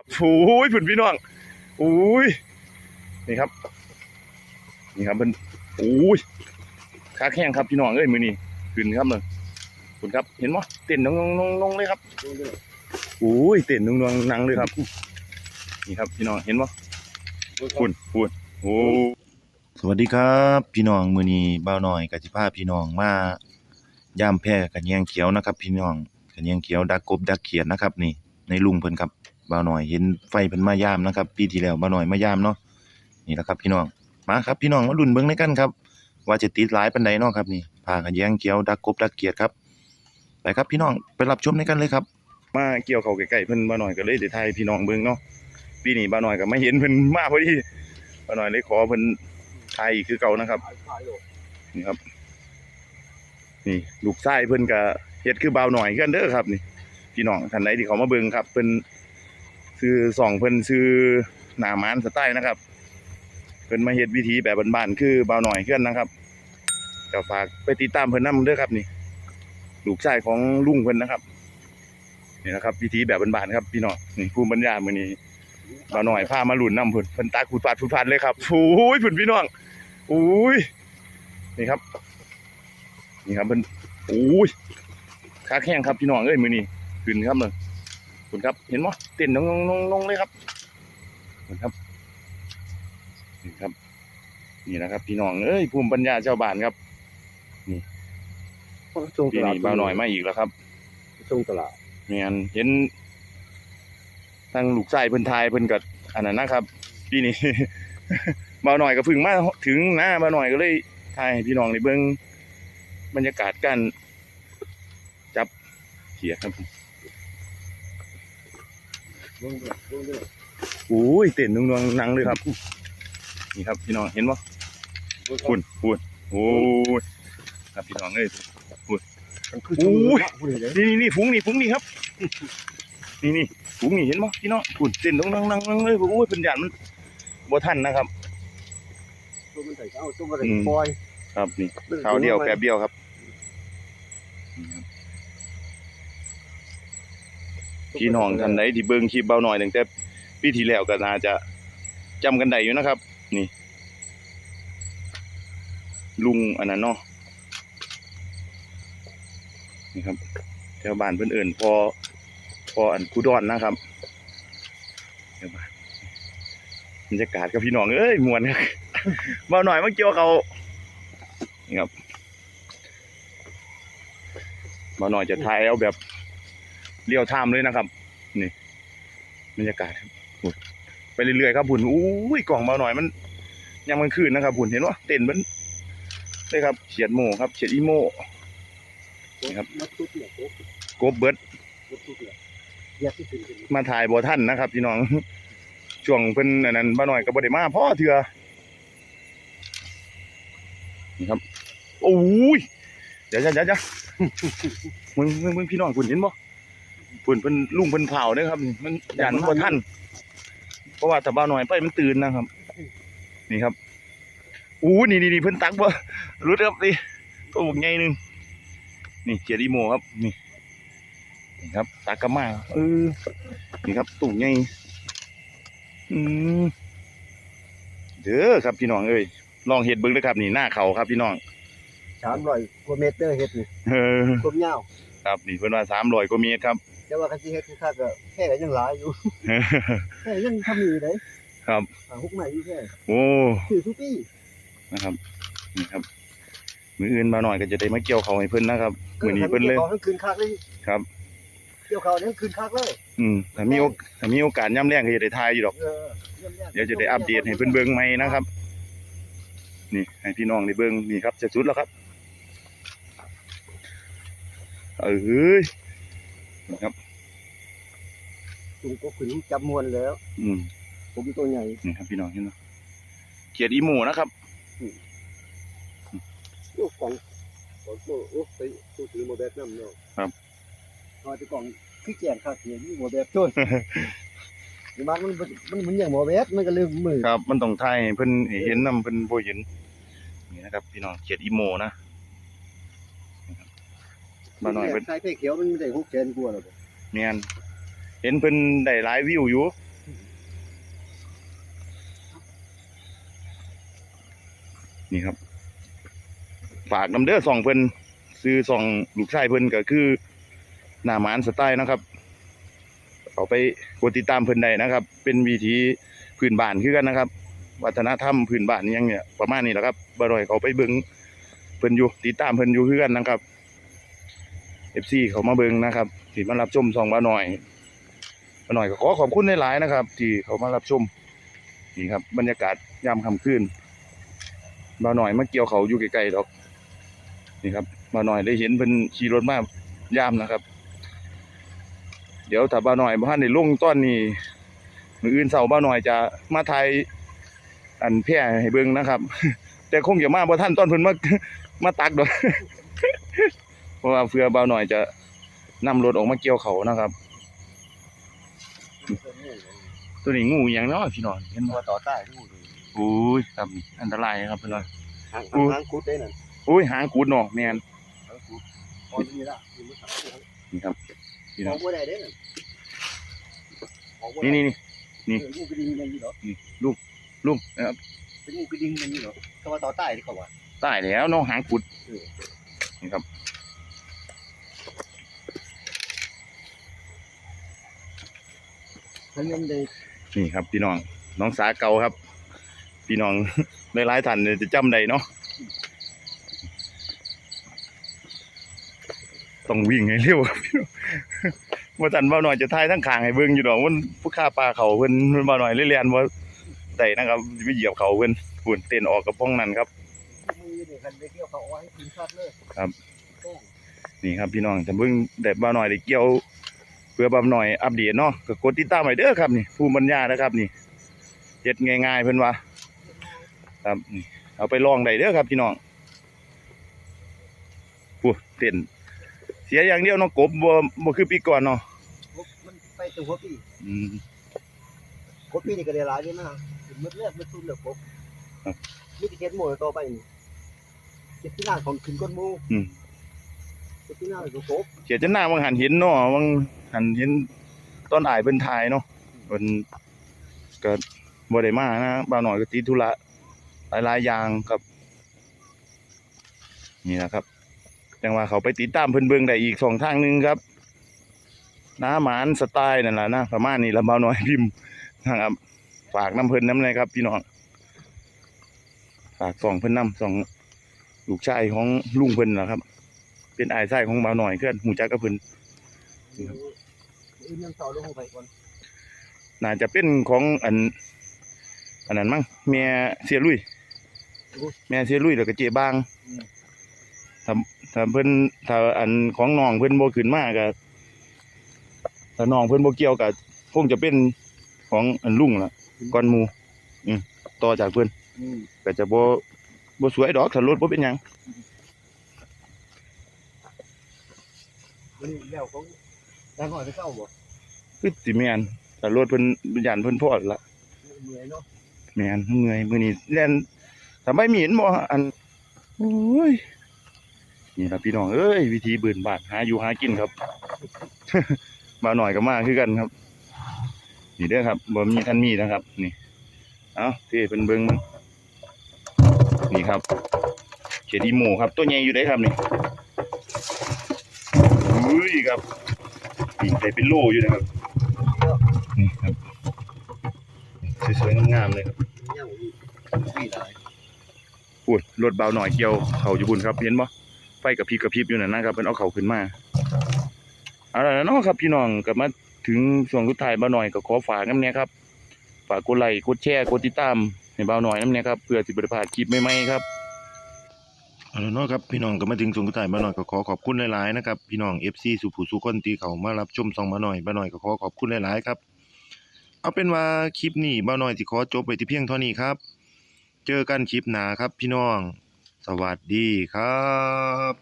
ครับโอ้ยผุนพี่น้องโอ้ยนี่ครับ นี่ครับเป็นโอ้ยขาแข้งครับพี่น้องเอ้ยมือนี่ขึ้นครับเลยคุณครับ เห็นมั้ยเต้นนงนงนงเลยครับโอ้ยเต้นนงนงนังเลยครับ นี่ครับพี่น้องเห็นมั้ยคุณคุณโอ้สวัสดีครับ พี่น้องมือนี้บ่าวน้อยกสิพาพี่น้องมาย่ามแพร่กันแยงเขียวนะครับ พี่น้องกันแยงเขียวดักกบดักเขียดนะครับ นี่ในลุงเพิ่นครับ บ่าวน้อยเห็นไฟเพิ่นมายามนะครับ ปีที่แล้วบ่าวน้อยมายามเนาะนี่แหละครับพี่น้องมาครับพี่น้องมาลุ้นเบิ่งในกันครับ ว่าจะติดหลายปานใดเนาะครับนี่พากันแย่งเขียวดักกบดักเขียดครับไปครับพี่น้องไปรับชมในกันเลยครับ มาเกี่ยวเขาใกล้ๆเพิ่นบ่าวน้อยก็เลยได้ถ่ายพี่น้องเบิ่งเนาะปีนี้บ่าวน้อยก็ไมาเห็นเพิ่นมาพอดีบ่าวน้อยเลยขอเพิ่นถ่ายอีกคือเก่านะครับนี่ครับ นี่ลูกชายเพิ่นก็เฮ็ดคือบ่าวน้อยกันเด้อครับ นี่พี่น้องท่านใดที่เขามาเบิ่งครับเพิ่น ซื้อสองเพิ่นซื้อหนามานสไตล์นะครับ เพิ่นมาเฮ็ดวิธีแบบบ้านๆคือเบาวน้อยเคือนนะครับก็ฝากไปติดตามเพิ่นน้ำด้อครับนี่ลูกชายของลุงเพิ่นนะครับนี่นะครับวิธีแบบบ้านๆครับพี่น้องนี่ภูมิปัญญามือนี้เบาวน้อยพามาหลุ้นนำเพิ่นเพิ่นตักผุดปาดผุดพันเลยครับโอ้ยเพิ่นพี่น้องโอ้ยนี่ครับ นี่ครับเพิ่นโอ้ยขาแข้งครับพี่น้องเอ้ยมือนี้ขึ้นครับเลย คุณครับ เห็นมั้ยเต้นนงนงนงเลยครับคุณครับนี่ครับ นี่นะครับ พี่น้องเอ้ยภูมิปัญญาชาวบ้านครับช่วงตปีลาดนี้บ่าวน้อยมาอีกแล้วครับช่วงตลาดเมียนเห็นทางลูกชายเพิ่นทายเพิ่นก็อันนั้นนะครับ ปีนี้บ่าวน้อยก็เพึ่งมาถึงหน้าบ่าวน้อยก็เลยทายให้พี่น้องได้เบิ่งบรรยากาศการจับเขียดครับผม ลงด้วยลงด้วย โอ้ยเต้นนุ่งๆนังเลยครับ นี่ครับพี่น้องเห็นบ่คุณคุณโอ้ยครับพี่น้องเอ้ยมันคือโอ้ยพูดเลยนี่นี่นี่ฝูงนี่ฝูงนี่ครับ นี่นี่ฝูงนี่เห็นบ่พี่น้องคุณเต้นนุ่งนังนังเลยโอ้ยเป็นหยาดมันบ่ทันนะครับตัวมันใส่เอาตัวมันใส่อืมปล่อยครับนี่คราวเดียวแป๊บเดียวครับนี่ครับ พี่น้องท่านใดที่เบิ่งคลิปเบาหน่อยตั้งแต่ปีที่แล้วก็น่าจะจำกันได้อยู่นะครับ นี่ ลุงอันนั้นเนาะนี่ครับแถวบ้านเพิ่อนเอิ่นพอพออันคูดอนนะครับแถวบ้านบรรยากาศกับพี่น้องเอ้ยมวนครับเบาหน่อยมาเกี่ยวเขานี่ครับเบาหน่อยจะถ่ายเอาแบบ เรียวไทม์เลยนะครับ นี่บรรยากาศไปเรื่อยๆครับผุนอุ้ยกล่องเบาหน่อยมันยังมันคืนนะครับผุนเห็นว่าเต้นมันเลยครับเฉียดโมครับเฉียดอีโมครับโกบเบิร์ดมัดตุ๊ดเนี่ยแยกที่ถึงถึงมาถ่ายบัท่านนะครับพี่น้องช่วงเพิ่นอันนั้นบ่หน่อยก็บ่ได้มาพ่อเถื่อนี่ครับโอ้ยเดี๋ยวๆๆๆมึงมึงมึงพี่น้องคุณเห็นบ่ ฝุ่นเพิ่นลุงเพิ่นเผาเด้อครับนี่มันยันบ่ทันเพราะว่าถ้าบ่หน่อยไปมันตื่นนะครับ นี่ครับอู้นี่นี่นี่เพิ่นตักบ่รู้ครับนี่ตัวบักใหญ่หนึงนี่เจดีโมครับนี่นี่ครับตักกะมาเออนี่ครับตุ่มใหญ่อืมเด้อครับพี่น้องเอ้ยลองเฮ็ดเบิ่งเด้อครับ นี่หน้าเขาครับพี่น้องสามร้อยกว่าเมตรเด้อเฮ็ดนี่เออต้มยาว ครับนี่เพิ่นว่า300กว่าเมตรครับ แต่ว่าคันสิเฮ็ดคือคักก็แค่ก็ยังหลายอยู่แค่ยังทำอยู่เลยครับหาฮุกใหม่อยู่แค่โอ้ถือทุกปีนะครับนี่ครับมืออื่นมาหน่อยก็จะได้มาเกี่ยวเขาให้เพิ่นนะครับมือนี้เพิ่นเลยกี่ยวข้าวทั้งคืนคักเลยครับเกี่ยวข้าวทั้งคืนคักเลย อืมถ้ามีโอกถ้ามีโอกาสย่ำแรงก็จะได้ทายอยู่ดอกเออยี่มๆเดี๋ยวจะได้อัปเดตให้เพิ่นเบิ่งใหม่นะครับ นี่ให้พี่น้องได้เบิ่งนี่ครับจะสุดแล้วครับเออเฮ้ย นะครับจุงก็ขึ้นจับมวนแล้ว อืมผมตัวใหญ่นี่ครับพี่น้องเห็นเนาะเขียดอีหมูนะครับโอ้กล่องกล่องโอ้โอ้ไปตู้ถือโมแบบน้ำเนาะครับเอาแต่กล่องขี้แก่คักเนี่ยมีโมแบบจนนี่มันมันมันมันอย่างโมแบบมันก็เลยมือครับ มันต้องทายให้เพิ่นให้เห็นนํเพิ่นบ่เห็นนี่นะครับ พี่น้องเขียดอีโมนะนะครับ บ้านน้อยเพิ่นสายไเขียวมันไม่ได้หกแสนกลัวหรอกเนี่นเห็นเพิ่นได้หลายวิวอยู่นี่ครับ ฝากน้ำเด้อสองเพิ่นซื้อสองลูกชายเพิ่นก็คือหน้าหมานสไตล์นะครับ เอาไปกดติดตามเพิ่นได้นะครับ เป็นวีธีพื้นบ้านคือกันนะครับ วัฒนธรรมพื้นบ้านยังเนี่ยประมาณนี้แหละครับบ่รอยเขาไปเบิ้งเพิ่นอยู่ติดตามเพิ่นอยู่คือกันนะครับ FC เขามาเบิ่งนะครับที่มารับชมสองบ่าหน่อยบ่าหน่อยก็ขอขอบคุณหลายๆนะครับ ที่เขามารับชมนี่ครับ บรรยากาศยามค่ำคืนบ่าหน่อยมาเกี่ยวเขาอยู่ไกลๆดอกนี่ครับบ่าหน่อยได้เห็นเพิ่นขี่รถมายามนะครับ เดี๋ยวถ้าบ่าหน่อยบ่ทันได้ลงตอนนี้มืออื่นเช้าบ่าหน่อยจะมาถ่ายอันแพร่ให้เบิ่งนะครับ แต่คงจะมาบ่ทันตอนเพิ่นมามาตักดอก เพราะว่าเพื่อเบาหน่อยจะนำรถออกมาเกี่ยวเขานะครับ ตัวนี้งูอหย่างเนาะพี่น้องเห็นตับ่วต่อใต้ดูดิโอ้ยครับอันตรายครับเพิ่นว่าหางอู้หางกุดได้นั่นโอ้ยหางกูดเนาะแม่นหางกุดออนนี่ละอยู่มื้อเช้านี่นี่ครับพี่อน้อองกบ่ได้เด้นั่นออกบ่ได้นี่นี่นี่นี่เอองูกระดิ่งมันอยู่เหรอลุงนะครับเป็นงูกระดิ่งมันอยู่เหรอเขาว่าต่อใต้ที่เขาว่าตายแล้วเน้องหางกูดนี่ครับ เพิ่ นยังได้นี่ครับพี่น้องน้องสาเก่าครับ พี่น้องหลายๆท่านเนี่ยจะจำได้เนาะต้องวิ่งให้เร็วครับพี่น้องว่าจันบ่าหน่อยจะทายทั้งขางให้เบิ่งอยู่ดอกมันผู้ฆ่าปลาเขาเพิ่นเพิ่นบ่าหน่อยเรียนว่าได้นะครับสิไปเหยียบเขาเพิ่นฝุ่นเต้นออกกับป้องนั้นครับมือนี่คันไปเที่ยวเขาเอาไว้ให้กินชัดเลยครับแป้งนี่ครับพี่น้องจะเบิ่งแต่บ่าหน่อยได้เกี่ยว เพื่อบ่าหน่อยอัปเดตเนาะก็กดติดตามไว้เด้อครับนี่ภูมิปัญญานะครับนี่เฮ็ดง่ายๆเพิ่นว่าครับนี่เอาไปลองได้เด้อครับพี่น้องผู้เต้นเสียอย่างเดียวเนาะกบบ่บ่คือปีก่อนเนาะมันไปตัวหัวปีอืมหัวปีนี่ก็ได้หลายนี่นะถึงมืดเลือดมืดตุ้มเลือดกบครับมีที่เฮ็ดหมู่ต่อไปนี่เก็บที่หน้าของขึ้นก้นหมู่อืมเก็บที่หน้าของกบเสียจะหน้าบางหันเห็นเนาะบาง หันเห็นตอนอายเพิ่นถ่ายเนาะเพิ่นก็บ่ได้มานะบ่าวน้อยก็ติดธุระหลายๆอย่างครับ นี่นะครับจังว่าเขาไปติดตามเพิ่นเบิ่งได้อีกสองทางนึงครับน้าหมานสไตล์นั่นแหละนะประมาณนี้ละบ่าวน้อยพิมพ์นะครับฝากน้ำเพิ่นน้ำเลยครับ พี่น้องฝากสองเพิ่นน้ำสองลูกชายของลุงเพิ่นนะครับ เป็นอายชายของบ่าวน้อยเพื่อนหูจักกับเพิ่นครับ อื่นยังต่อลงไปก่อนน่าจะเป็นของอัน อันนั้นมั้งแม่เสียลุยแม่เสียลุยแล้วก็เจ๊บางถ้าถ้าเพิ่นถ้าอันของน้องเพิ่นบ่ขึ้นมาก็ถ้าน้องเพิ่นบ่เกี่ยวก็คงจะเป็นของอันลุงล่ะก่อนหมู่อืมต่อจากเพิ่นอืมก็จะบ่บ่สวยดอกถ้ารถบ่เป็นหยังมันแล้วของ แต่ก่อนจะเข้าบ่คือสิแม่นถ้ารถเพิ่นยันเพิ่นพอดละเหนื่อยเนาะแม่นเมื่อยมื้อนี้แล่นทำไมมีเห็นบ่อันโอ้ยนี่ครับพี่น้องเอ้ยวิธีบืนบาดหาอยู่หากินครับมาหน่อยก็มาคือกันครับ นี่เด้อครับบ่มีทันมีนะครับ นี่เอาเท่เป็นเบิ่งมันนี่ครับเขียดอีโมครับ ตัวใหญ่อยู่ได้ครับนี่อุ้ยครับ นี่ได้เป็นโลอยู่นะครับ นี่ครับสวยๆงามๆเลยครับยังอีกปีหลายพูดรถเบาหน่อยเกี่ยวเขาอยู่บุญครับเห็นบ่ไฟกับพริบกับพริบอยู่นั่นนะครับเพิ่นเอาเขาขึ้นมาเอาล่ะเนาะครับพี่น้องก็มาถึงช่วงสุดท้ายเบาหน่อยก็ขอฝากน้ำเนี่ยครับฝากกดไลค์กดแชร์กดติดตามให้เบาหน่อยน้ำเนี่ยครับเพื่อสิบ่ได้พลาดคลิปใหม่ๆครับ เอาละเนาะครับพี่น้องก็มาถึงช่วงสุดท้ายเบาหน่อยก็ขอขอบคุณหลายๆนะครับพี่น้องเอฟซีสุภูสุคนตีเขามารับชมซองมาหน่อยมาหน่อยก็ขอขอบคุณหลายๆครับ เอาเป็นว่าคลิปนี้มาหน่อยสิขอจบไปที่เพียงเท่านี้ครับ เจอกันคลิปหน้าครับพี่น้อง สวัสดีครับ